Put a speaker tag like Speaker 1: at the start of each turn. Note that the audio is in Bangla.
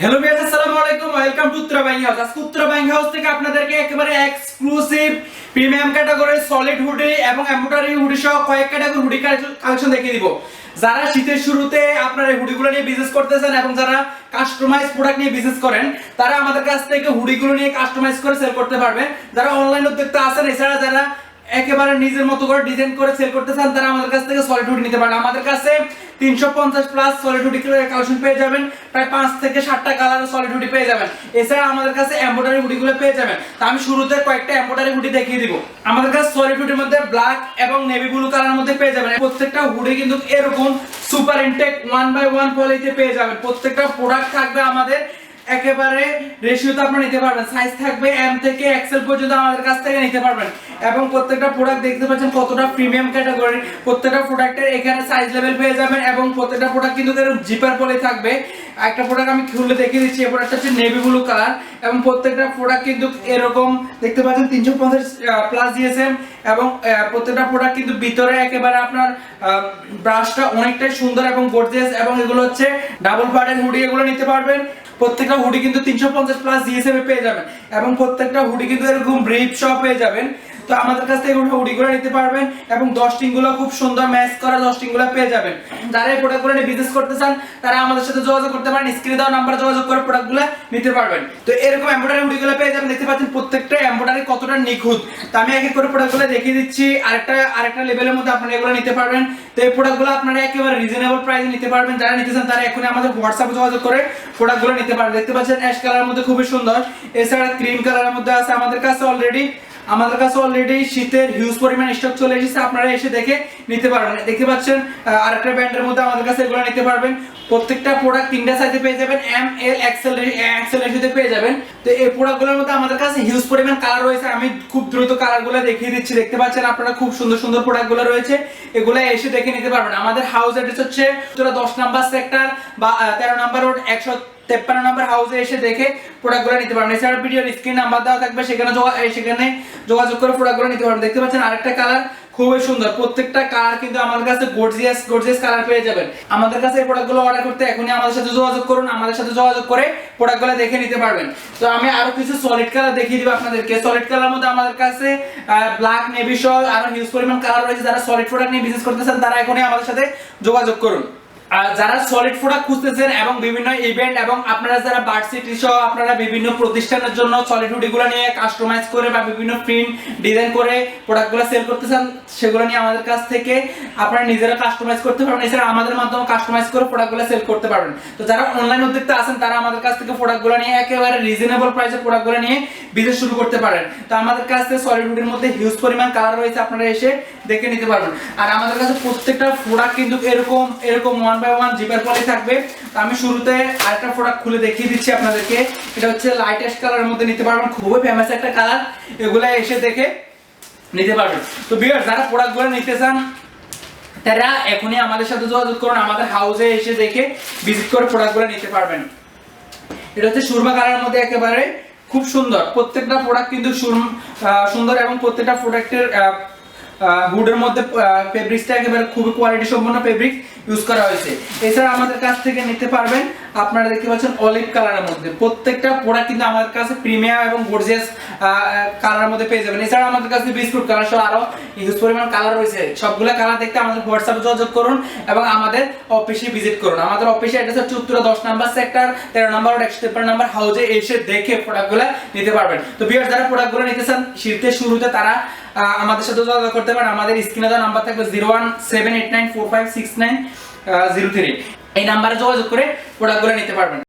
Speaker 1: হ্যালো ভিউয়ার্স আসসালামু আলাইকুম welcome to Uttara bank house আজকে উত্তরা ব্যাংক হাউস থেকে আপনাদেরকে একেবারে এক্সক্লুসিভ প্রিমিয়াম ক্যাটাগরির সলিড হুডি এবং এমব্রয়ডারি হুডি সহ কয়েক ক্যাটাগরি হুডি কালেকশন দেখিয়ে দিব। যারা শীতের শুরুতে আপনারা এই হুডিগুলো নিয়ে বিজনেস করতেছেন এবং যারা কাস্টমাইজ প্রোডাক্ট নিয়ে বিজনেস করেন, তারা আমাদের কাছ থেকে হুডিগুলো নিয়ে কাস্টমাইজ করে সেল করতে পারবেন যারা অনলাইন উদ্যোক্তা আছেন, এছাড়া যারা একেবারে নিজের মতো করে ডিজাইন করে সেল করতে চান, তারা আমাদের কাছ থেকে সলিড হুডি নিতে পারেন। আমাদের কাছে তিনশো পঞ্চাশ প্লাস সলিড হুডি কালেকশন পেয়ে যাবেন। প্রায় পাঁচ থেকে সাতটা কালারের সলিড হুডি পেয়ে যাবেন। এছাড়া আমাদের কাছে এম্ব্রয়ডারি হুডিগুলো পেয়ে যাবেন। তা আমি শুরুতে কয়েকটা এম্ব্রয়ডারি হুডি দেখিয়ে দিব। আমাদের কাছে সলিড হুডির মধ্যে ব্ল্যাক এবং নেভি ব্লু কালারের মধ্যে পেয়ে যাবেন। প্রত্যেকটা হুডি কিন্তু এরকম super intake one by one কোয়ালিটিতে পেয়ে যাবেন। প্রত্যেকটা প্রোডাক্ট থাকবে আমাদের একেবারে রেশিওতে আপনারা নিতে পারবেন। সাইজ থাকবে এম থেকে এক্সেল পর্যন্ত আমাদের কাছ থেকে নিতে পারবেন। এবং প্রত্যেকটা প্রোডাক্ট দেখতে পাচ্ছেন কতটা প্রিমিয়াম ক্যাটাগরি প্রত্যেকটা প্রোডাক্টের এখানে সাইজ লেভেল পেয়ে যাবেন এবং প্রত্যেকটা প্রোডাক্ট কিন্তু জিপার পলে থাকবে। একটা প্রোডাক্ট আমি খুলে দেখিয়ে দিচ্ছি, এই প্রোডাক্টটা হচ্ছে নেভি ব্লু কালার এবং প্রত্যেকটা প্রোডাক্ট কিন্তু এরকম দেখতে পাচ্ছেন তিনশো পঞ্চাশ প্লাস জিএসএম এবং প্রত্যেকটা প্রোডাক্ট কিন্তু ভিতরে একেবারে আপনার ব্রাশটা অনেকটাই সুন্দর এবং গর্জিয়াস এবং এগুলো হচ্ছে ডাবল পার্টের হুডি এগুলো নিতে পারবেন। প্রত্যেকটা হুডি কিন্তু তিনশো পঞ্চাশ প্লাস জিএসএম পেয়ে যাবেন। এবং প্রত্যেকটা হুডি কিন্তু এরকম ব্রিপ সহ পেয়ে যাবেন। তো আমাদের কাছ থেকে এগুলো হুডিগুলো নিতে পারবেন এবং দশটিংগুলো খুব সুন্দর ম্যাচ করা দশটিংগুলো পেয়ে যাবেন। যারা এই প্রোডাক্টগুলো নিয়ে বিজনেস করতে চান, তারা আমাদের সাথে যোগাযোগ করতে পারেন স্ক্রিনে দেওয়া নাম্বার যোগাযোগ করে প্রোডাক্টগুলো নিতে পারবেন। তো এরকম এমব্রয়ডারি হুডিগুলো পেয়ে যাবেন, দেখতে পাচ্ছেন প্রত্যেকটা এমব্রয়ডারি কতটা নিখুঁত। তো আমি এক করে প্রোডাক্টগুলো দেখিয়ে দিচ্ছি, আরেকটা আরেকটা লেভেলের মধ্যে আপনারা এগুলো নিতে পারবেন। তো এই প্রোডাক্ট প্রোডাক্টগুলো আপনারা একেবারে রিজনেবল প্রাইসে নিতে পারবেন। যারা নিতে চান, তারা এখনই আমাদের হোয়াটসঅ্যাপে যোগাযোগ করে প্রোডাক্টগুলো নিতে পারবেন। দেখতে পাচ্ছেন অ্যাশ কালারের মধ্যে খুবই সুন্দর। এছাড়া ক্রিম কালারের মধ্যে আছে আমাদের কাছে অলরেডি আমাদের কাছে অলরেডি শীতের হিউজ পরিমাণ স্টক চলে এসেছে আপনারা এসে দেখে নিতে পারবেন দেখতে পাচ্ছেন আহ, আরেকটা ব্র্যান্ডের মধ্যে আমাদের কাছে এগুলো নিতে পারবেন। প্রত্যেকটা প্রোডাক্ট তিনটা সাইজে পেয়ে যাবেন এম এল এক্সেল এক্সেল রেশিওতে পেয়ে যাবেন। তো এই প্রোডাক্টগুলোর মধ্যে আমাদের কাছে হিউজ পরিমাণ কালার রয়েছে। আমি খুব দ্রুত কালারগুলো দেখিয়ে দিচ্ছি। দেখতে পাচ্ছেন আপনারা খুব সুন্দর সুন্দর প্রোডাক্টগুলো রয়েছে। এগুলো এসে দেখে নিতে পারবেন। আমাদের হাউস অ্যাড্রেস হচ্ছে দশ নাম্বার সেক্টর বা তেরো নাম্বার রোড একশো তেপ্পান্ন নম্বর হাউসে এসে দেখে প্রোডাক্টগুলো নিতে পারবেন। এছাড়া ভিডিওর স্ক্রিন নাম্বার দেওয়া থাকবে, সেখানে সেখানে যোগাযোগ করে প্রোডাক্টগুলো নিতে পারবেন। দেখতে পাচ্ছেন আরেকটা কালার খুবই সুন্দর। প্রত্যেকটা কালার কিন্তু আমাদের কাছে গর্জিয়াস গর্জিয়াস কালার পেয়ে যাবেন। আমাদের কাছে এই প্রোডাক্টগুলো অর্ডার করতে এখনই আমাদের সাথে যোগাযোগ করুন। আমাদের সাথে যোগাযোগ করে প্রোডাক্টগুলো দেখে নিতে পারবেন। তো আমি আরও কিছু সলিড কালার দেখিয়ে দিব আপনাদেরকে। সলিড কালার মধ্যে আমাদের কাছে ব্ল্যাক নেভি সহ আরও হিউজ পরিমাণ কালার রয়েছে। যারা সলিড প্রোডাক্ট নিয়ে বিজনেস করতেছেন তারা এখনই আমাদের সাথে যোগাযোগ করুন। যারা সলিড প্রোডাক্ট খুঁজতেছেন এবং বিভিন্ন ইভেন্ট এবং আপনারা যারা ভার্সিটি সহ আপনারা বিভিন্ন প্রতিষ্ঠানের জন্য সলিড হুডিগুলো নিয়ে কাস্টমাইজ করে বা বিভিন্ন প্রিন্ট ডিজাইন করে প্রোডাক্টগুলো সেল করতে চান, সেগুলো নিয়ে আমাদের কাছ থেকে আপনারা নিজেরা কাস্টমাইজ করতে পারবেন। এছাড়া আমাদের মাধ্যমে কাস্টমাইজ করে প্রোডাক্টগুলো সেল করতে পারবেন। তো যারা অনলাইন উদ্যোক্তা আছেন, তারা আমাদের কাছ থেকে প্রোডাক্টগুলো নিয়ে একেবারে রিজনেবল প্রাইসে প্রোডাক্টগুলো নিয়ে বিজনেস শুরু করতে পারেন। তো আমাদের কাছ সলিড হুডের মধ্যে হিউজ পরিমাণ কালার রয়েছে, আপনারা এসে দেখে নিতে পারবেন। আর আমাদের কাছে প্রত্যেকটা প্রোডাক্ট কিন্তু এরকম এরকম ওয়ান বাই ওয়ান জিপার পলে থাকবে। তো আমি শুরুতে আরেকটা প্রোডাক্ট খুলে দেখিয়ে দিচ্ছি আপনাদেরকে। এটা হচ্ছে লাইট অ্যাশ কালারের মধ্যে নিতে পারবেন। খুবই ফেমাস একটা কালার এগুলা এসে দেখে নিতে পারবেন। তো বিয়ার যারা প্রোডাক্টগুলো নিতে চান, তারা এখনই আমাদের সাথে যোগাযোগ করুন। আমাদের হাউসে এসে দেখে ভিজিট করে প্রোডাক্টগুলো নিতে পারবেন। এটা হচ্ছে সুরমা কালারের মধ্যে একেবারে খুব সুন্দর। প্রত্যেকটা প্রোডাক্ট কিন্তু সুন্দর এবং প্রত্যেকটা প্রোডাক্টের হুডের মধ্যে ফেব্রিক্সটা একেবারে খুবই কোয়ালিটি সম্পন্ন ফেব্রিক ইউজ করা হয়েছে। এছাড়া আমাদের কাছ থেকে নিতে পারবেন, আপনারা দেখতে পাচ্ছেন অলিভ কালারের মধ্যে। প্রত্যেকটা প্রোডাক্ট কিন্তু আমাদের কাছে প্রিমিয়াম এবং গর্জিয়াস কালারের মধ্যে পেয়ে যাবেন। এছাড়া আমাদের কাছে বিস্কুট কালার সহ আরও হিউজ পরিমাণ কালার রয়েছে। সবগুলো কালার দেখতে আমাদের হোয়াটসঅ্যাপে যোগাযোগ করুন এবং আমাদের অফিসে ভিজিট করুন। আমাদের অফিসে অ্যাড্রেস হচ্ছে উত্তরা দশ নাম্বার সেক্টর তেরো নাম্বার একশো তেপ্পান্ন নাম্বার হাউজে এসে দেখে প্রোডাক্টগুলো নিতে পারবেন। তো বিয়ার যারা প্রোডাক্টগুলো নিতে চান শীতের শুরুতে তারা আমাদের সাথে যোগাযোগ করতে পারেন। আমাদের স্ক্রিনে দেওয়া নাম্বার থাকবে zero one seven eight nine four five six nine zero three এই নাম্বারে যোগাযোগ করে প্রোডাক্টগুলো নিতে পারবেন।